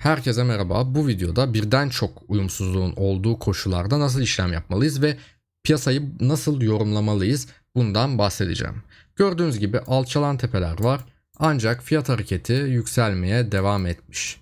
Herkese merhaba. Bu videoda birden çok uyumsuzluğun olduğu koşullarda nasıl işlem yapmalıyız ve piyasayı nasıl yorumlamalıyız bundan bahsedeceğim. Gördüğünüz gibi alçalan tepeler var ancak fiyat hareketi yükselmeye devam etmiş.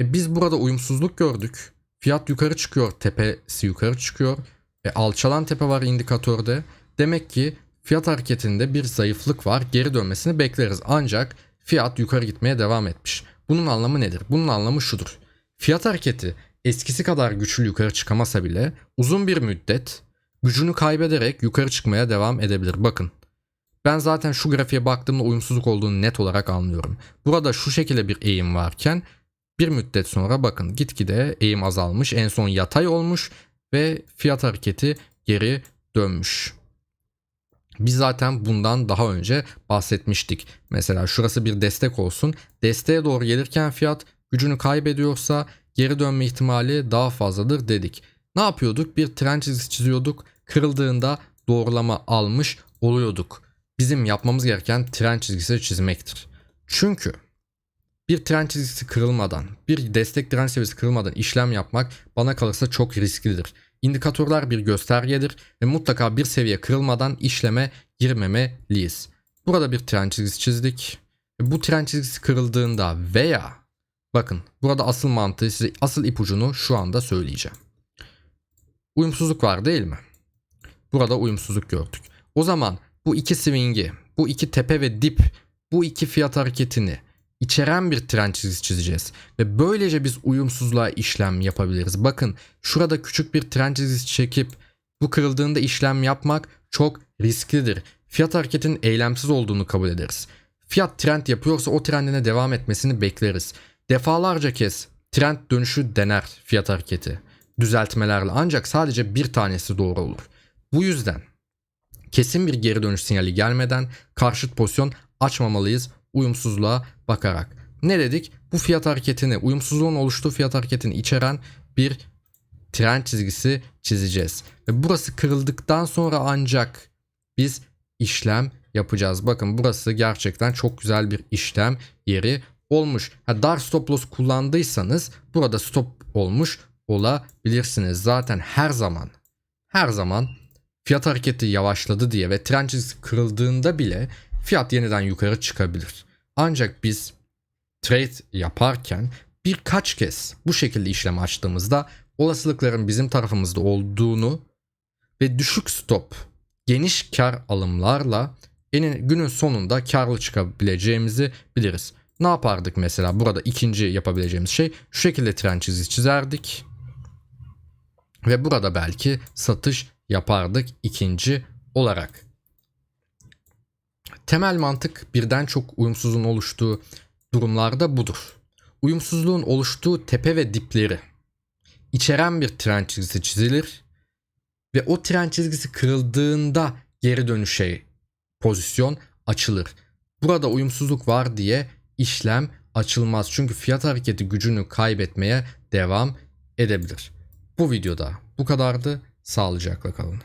E biz burada uyumsuzluk gördük. Fiyat yukarı çıkıyor, tepesi yukarı çıkıyor. E alçalan tepe var indikatörde. Demek ki fiyat hareketinde bir zayıflık var. Geri dönmesini bekleriz. Ancak fiyat yukarı gitmeye devam etmiş. Bunun anlamı nedir? Bunun anlamı şudur. Fiyat hareketi eskisi kadar güçlü yukarı çıkamasa bile uzun bir müddet gücünü kaybederek yukarı çıkmaya devam edebilir. Bakın. Ben zaten şu grafiğe baktığımda uyumsuzluk olduğunu net olarak anlıyorum. Burada şu şekilde bir eğim varken bir müddet sonra bakın gitgide eğim azalmış. En son yatay olmuş ve fiyat hareketi geri dönmüş. Biz zaten bundan daha önce bahsetmiştik. Mesela şurası bir destek olsun. Desteğe doğru gelirken fiyat gücünü kaybediyorsa geri dönme ihtimali daha fazladır dedik. Ne yapıyorduk? Bir trend çizgisi çiziyorduk. Kırıldığında doğrulama almış oluyorduk. Bizim yapmamız gereken trend çizgisi çizmektir. Çünkü bir trend çizgisi kırılmadan, bir destek trend seviyesi kırılmadan işlem yapmak bana kalırsa çok risklidir. İndikatörler bir göstergedir ve mutlaka bir seviye kırılmadan işleme girmemeliyiz. Burada bir trend çizgisi çizdik. Bu trend çizgisi kırıldığında veya bakın burada asıl mantığı size asıl ipucunu şu anda söyleyeceğim. Uyumsuzluk var değil mi? Burada uyumsuzluk gördük. O zaman bu iki swing'i, bu iki tepe ve dip, bu iki fiyat hareketini içeren bir trend çizgisi çizeceğiz. Ve böylece biz uyumsuzluğa işlem yapabiliriz. Bakın şurada küçük bir trend çizgisi çekip bu kırıldığında işlem yapmak çok risklidir. Fiyat hareketinin eylemsiz olduğunu kabul ederiz. Fiyat trend yapıyorsa o trendine devam etmesini bekleriz. Defalarca kez trend dönüşü dener fiyat hareketi düzeltmelerle ancak sadece bir tanesi doğru olur. Bu yüzden kesin bir geri dönüş sinyali gelmeden karşıt pozisyon açmamalıyız uyumsuzluğa bakarak. Ne dedik? Bu fiyat hareketini, uyumsuzluğun oluştuğu fiyat hareketini içeren bir trend çizgisi çizeceğiz. Ve burası kırıldıktan sonra ancak biz işlem yapacağız. Bakın burası gerçekten çok güzel bir işlem yeri olmuş. Ha, dar stop loss kullandıysanız burada stop olmuş olabilirsiniz. Zaten her zaman her zaman fiyat hareketi yavaşladı diye ve trend çizgisi kırıldığında bile fiyat yeniden yukarı çıkabilir. Ancak biz trade yaparken birkaç kez bu şekilde işlem açtığımızda olasılıkların bizim tarafımızda olduğunu ve düşük stop, geniş kar alımlarla en günün sonunda karlı çıkabileceğimizi biliriz. Ne yapardık mesela? Burada ikinci yapabileceğimiz şey şu şekilde trend çizgisi çizerdik. Ve burada belki satış yapardık ikinci olarak. Temel mantık birden çok uyumsuzluğun oluştuğu durumlarda budur. Uyumsuzluğun oluştuğu tepe ve dipleri içeren bir trend çizgisi çizilir ve o trend çizgisi kırıldığında geri dönüşe pozisyon açılır. Burada uyumsuzluk var diye işlem açılmaz. Çünkü fiyat hareketi gücünü kaybetmeye devam edebilir. Bu videoda bu kadardı. Sağlıcakla kalın.